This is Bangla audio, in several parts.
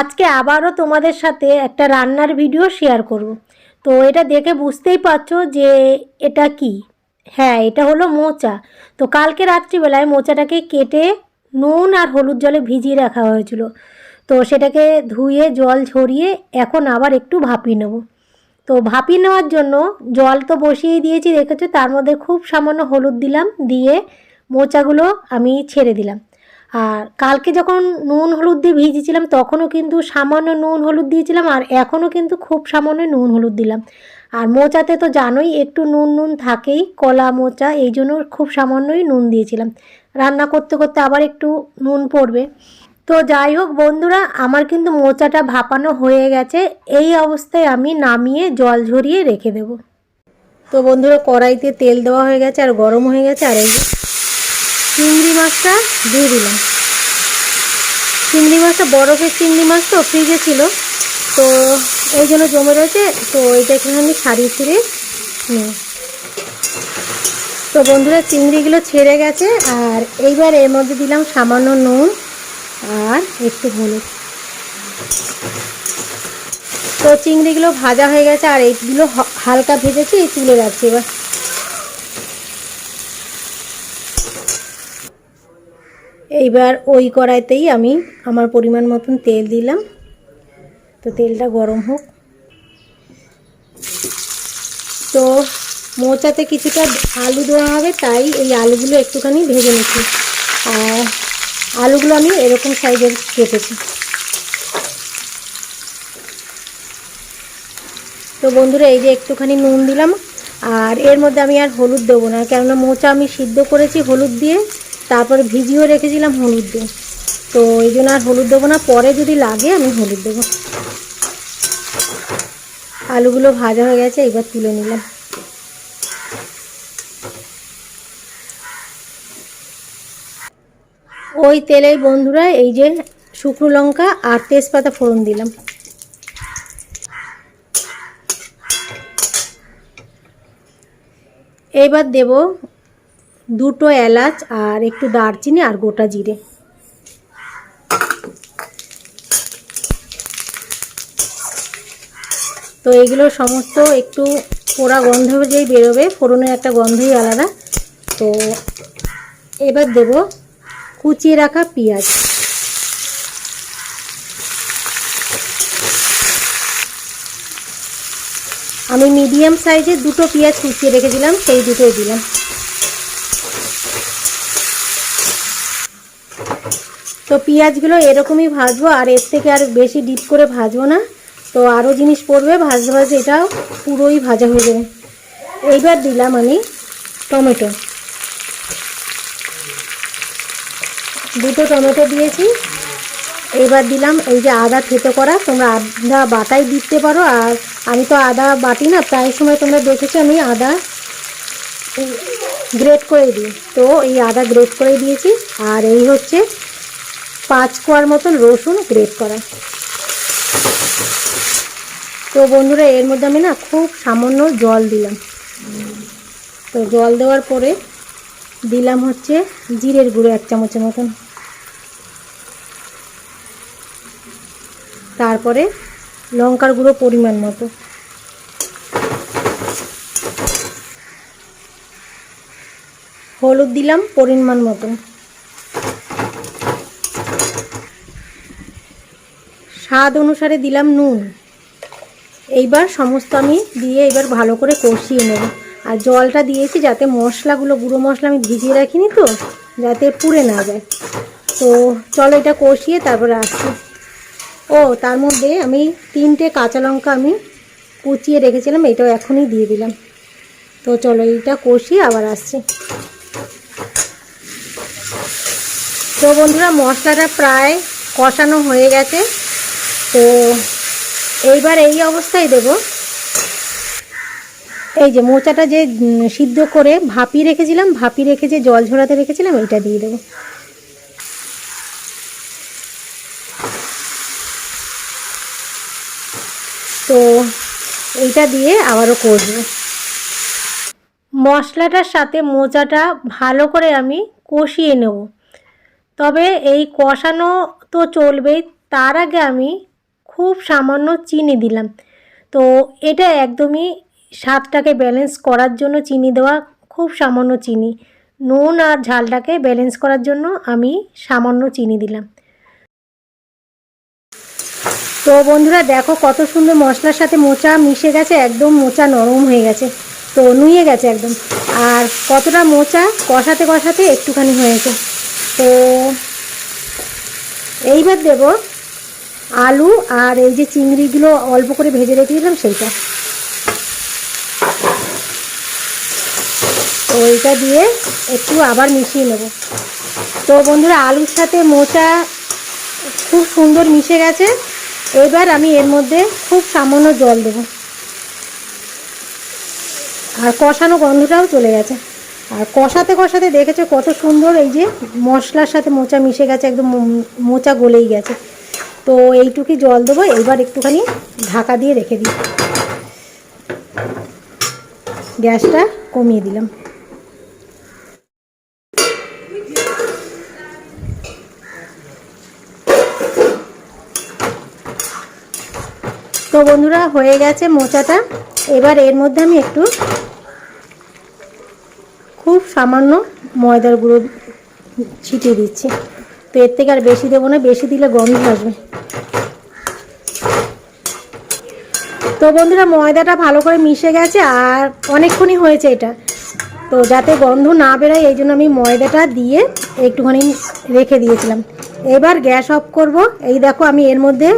আজকে আবারও তোমাদের সাথে একটা রান্নার ভিডিও শেয়ার করব। তো এটা দেখে বুঝতেই পারছ যে এটা কি। হ্যাঁ এটা হলো মোচা। তো কালকে রাত্রিবেলায় মোচাটাকে কেটে নুন আর হলুদ জলে ভিজিয়ে রাখা হয়েছিল। তো সেটাকে ধুয়ে জল ঝরিয়ে এখন আবার একটু ভাপিয়ে নেব। তো ভাপিয়ে নেওয়ার জন্য জল তো বসিয়েই দিয়েছি রেখেছো তার মধ্যে খুব সামান্য হলুদ দিলাম, দিয়ে মোচাগুলো আমি ছেড়ে দিলাম। আর কালকে যখন নুন হলুদ দিয়ে ভিজিয়েছিলাম, তখনও কিন্তু সামান্য নুন হলুদ দিয়েছিলাম আর এখনও কিন্তু খুব সামান্য নুন হলুদ দিলাম। আর মোচাতে তো জানোই একটু নুন নুন থাকেই, কলা মোচা, এই জন্য খুব সামান্যই নুন দিয়েছিলাম। রান্না করতে করতে আবার একটু নুন পড়বে। তো যাই হোক বন্ধুরা, আমার কিন্তু মোচাটা ভাপানো হয়ে গেছে, এই অবস্থায় আমি নামিয়ে জল ঝরিয়ে রেখে দেব। তো বন্ধুরা, কড়াইতে তেল দেওয়া হয়ে গেছে আর গরম হয়ে গেছে, আর এই চিংড়ি মাছটা দিয়ে দিলাম। চিংড়ি মাছটা বরফের চিংড়ি মাছ তো ফ্রিজে ছিল। তো এই জন্য জমে রয়েছে, তো এটা একটুখানি ছাড়িয়ে ছিঁড়ে নিই। তো বন্ধুরা, চিংড়িগুলো ছেড়ে গেছে, আর এইবার এর মধ্যে দিলাম সামান্য নুন আর একটু হলুদ। তো চিংড়িগুলো ভাজা হয়ে গেছে, আর এইগুলো হালকা ভেজেছি, তুলে রাখছি এবার। এইবার ওই কড়াইতেই আমি আমার পরিমাণ মতন তেল দিলাম। তো তেলটা গরম হোক। তো মোচাতে কিছুটা আলু দেওয়া হবে, তাই এই আলুগুলো একটুখানি ভেজে নিচ্ছি। আর আলুগুলো আমি এরকম সাইজের কেটেছি। তো বন্ধুরা, এই যে একটুখানি নুন দিলাম। আর এর মধ্যে আমি আর হলুদ দেবো না, কেননা মোচা আমি সিদ্ধ করেছি হলুদ দিয়ে। তারপরে ভিজিয়েও রেখেছিলাম হলুদ দিয়ে। তো এই জন্য আর হলুদ দেবো না, পরে যদি লাগে আমি হলুদ দেবো। আলুগুলো ভাজা হয়ে গেছে, এবার তুলে নিলাম। ওই তেলেই বন্ধুরা, এই যে শুকনো লঙ্কা আর তেজপাতা ফোড়ন দিলাম। এবার দেব দুটো এলাচ আর একটু দারচিনি আর গোটা জিরে। তো এগুলো সমস্ত একটু পোড়া গন্ধ যেই বেরোবে, ফোড়নের একটা গন্ধই আলাদা। তো এবার দেব কুচিয়ে রাখা পেঁয়াজ। আমি মিডিয়াম সাইজের দুটো পেঁয়াজ কুচিয়ে রেখেছিলাম, সেই দুটোই দিলাম। তো পেঁয়াজগুলো এরকমই ভাজবো, আর এর থেকে আর বেশি ডিপ করে ভাজবো না। তো আরও জিনিস পড়বে, ভাজতে ভাজতে এটাও পুরোই ভাজা হয়ে যাবে। এইবার দিলাম আমি টমেটো। দুটো টমেটো দিয়েছি। এবার দিলাম এই যে আদা থেতো করা। তোমরা আদা বাটাই দিতে পারো, আর আমি তো আদা বাটি না, প্রায় সময় তোমরা দেখেছ, আমি আদা গ্রেট করে দিই। তো এই আদা গ্রেট করে দিয়েছি। আর এই হচ্ছে পাঁচ কোয়ার মতন রসুন গ্রেট করা। তো বন্ধুরা, এর মধ্যে আমি না খুব সামান্য জল দিলাম। তো জল দেওয়ার পরে দিলাম হচ্ছে জিরের গুঁড়ো এক চামচের মতন। তারপরে লঙ্কার গুঁড়ো পরিমাণ মতো। হলুদ দিলাম পরিমাণ মতন। স্বাদ অনুসারে দিলাম নুন। এইবার সমস্ত আমি দিয়ে এবার ভালো করে কষিয়ে নেব। আর জলটা দিয়েছি যাতে মশলাগুলো, গুঁড়ো মশলা আমি ভিজিয়ে রাখিনি তো, যাতে পুড়ে না যায়। তো চলো এটা কষিয়ে তারপরে আসছি। ও, তার মধ্যে আমি তিনটে কাঁচা লঙ্কা আমি কুচিয়ে রেখেছিলাম, এটাও এখনই দিয়ে দিলাম। তো চলো এইটা কষিয়ে আবার আসছি। তো বন্ধুরা, মশলাটা প্রায় কষানো হয়ে গেছে। তো এইবার এই অবস্থায় দেব। এই যে মোচাটা যে সিদ্ধ করে ভাপি রেখেছিলাম, ভাপি রেখে যে জল ঝরাতে রেখেছিলাম, এইটা দিয়ে দেবো। তো এইটা দিয়ে আবারও করব। মশলাটার সাথে মোচাটা ভালো করে আমি কষিয়ে নেব। তবে এই কষানো তো চলবেই, তার আগে আমি খুব সামান্য চিনি দিলাম। তো এটা একদমই স্বাদটাকে ব্যালেন্স করার জন্য চিনি দেওয়া খুব সামান্য চিনি। নুন আর ঝালটাকে ব্যালেন্স করার জন্য আমি সামান্য চিনি দিলাম। তো বন্ধুরা দেখো কত সুন্দর মশলার সাথে মোচা মিশে গেছে, একদম মোচা নরম হয়ে গেছে। তো নুয়ে গেছে একদম। আর কতটা মোচা কষাতে কষাতে একটুখানি হয়েছে। তো এইবার দেব আলু আর এই যে চিংড়িগুলো অল্প করে ভেজে রেখেছিলাম সেইটা। তো এইটা দিয়ে একটু আবার মিশিয়ে নেব। তো বন্ধুরা, আলুর সাথে মোচা খুব সুন্দর মিশে গেছে। এবার আমি এর মধ্যে খুব সামান্য জল দেবো। আর কষানো গন্ধটাও চলে গেছে। আর কষাতে কষাতে দেখেছ কত সুন্দর এই যে মশলার সাথে মোচা মিশে গেছে, একদম মোচা গলেই গেছে। তো এইটুকুই জল দেবো এবার একটুখানি ঢাকা দিয়ে রেখে দিই। গ্যাসটা কমিয়ে দিলাম। তো বন্ধুরা, হয়ে গেছে মোচাটা। এবার এর মধ্যে আমি একটু খুব সামান্য ময়দার গুঁড়ো ছিটিয়ে দিচ্ছি। এর থেকে আর বেশি দেবো না, বেশি দিলে গন্ধ আসবে। তো বন্ধুরা, ময়দাটা ভালো করে মিশে গেছে আর অনেকক্ষণই হয়েছে এটা। তো যাতে গন্ধ না বেরোয়, এই জন্য আমি ময়দাটা দিয়ে একটুখানি রেখে দিয়েছিলাম। এবার গ্যাস অফ করব। এই দেখো, আমি এর মধ্যে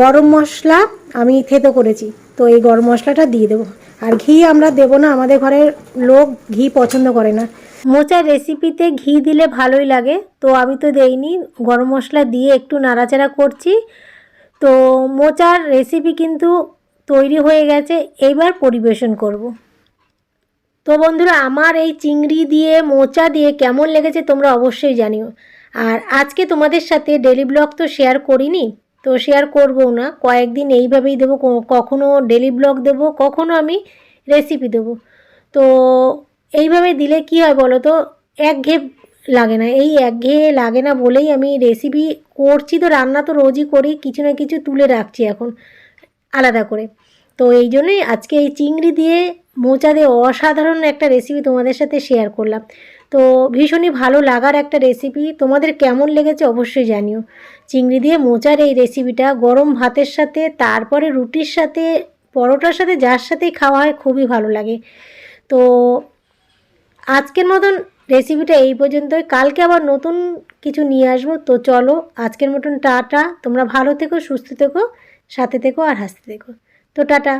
গরম মশলা আমি থেতো করেছি। তো এই গরম মশলাটা দিয়ে দেবো। আর ঘি আমরা দেবো না, আমাদের ঘরের লোক ঘি পছন্দ করে না। মোচার রেসিপিতে ঘি দিলে ভালোই লাগে। তো আমি তো দেইনি, গরম মশলা দিয়ে একটু নাড়াচাড়া করছি। তো মোচার রেসিপি কিন্তু তৈরি হয়ে গেছে এইবার পরিবেশন করব। তো বন্ধুরা, আমার এই চিংড়ি দিয়ে, মোচা দিয়ে কেমন লেগেছে তোমরা অবশ্যই জানিও। আর আজকে তোমাদের সাথে ডেলি ব্লগ তো শেয়ার করিনি, তো শেয়ার করব না। কয়েকদিন এইভাবেই দেবো, কখনো ডেলি ব্লগ দেবো, কখনো আমি রেসিপি দেবো। তো এইভাবে দিলে কি হয় বলো তো? একঘেয়ে লাগে না, এই একঘেয়ে লাগে না বলেই আমি রেসিপি করছি তো, রান্না তো রোজই করি, কিছু না কিছু তুলে রাখছি এখন আলাদা করে। তো এই জন্যই আজকে এই চিংড়ি দিয়ে মোচা দিয়ে অসাধারণ একটা রেসিপি তোমাদের সাথে শেয়ার করলাম। তো ভীষণই ভালো লাগার একটা রেসিপি তোমাদের কেমন লেগেছে অবশ্যই জানিও। চিংড়ি দিয়ে মোচার এই রেসিপিটা গরম ভাতের সাথে, তারপরে রুটির সাথে, পরোটার সাথে, যার সাথেই খাওয়া হয়, খুবই ভালো লাগে। তো আজকের মতন রেসিপিটা এই পর্যন্তই। কালকে আবার নতুন কিছু নিয়ে আসব। তো চলো, আজকের মতন টাটা। তোমরা ভালো থেকো, সুস্থ থেকো, সাথে থেকো আর হাসতে থেকো। তো টাটা।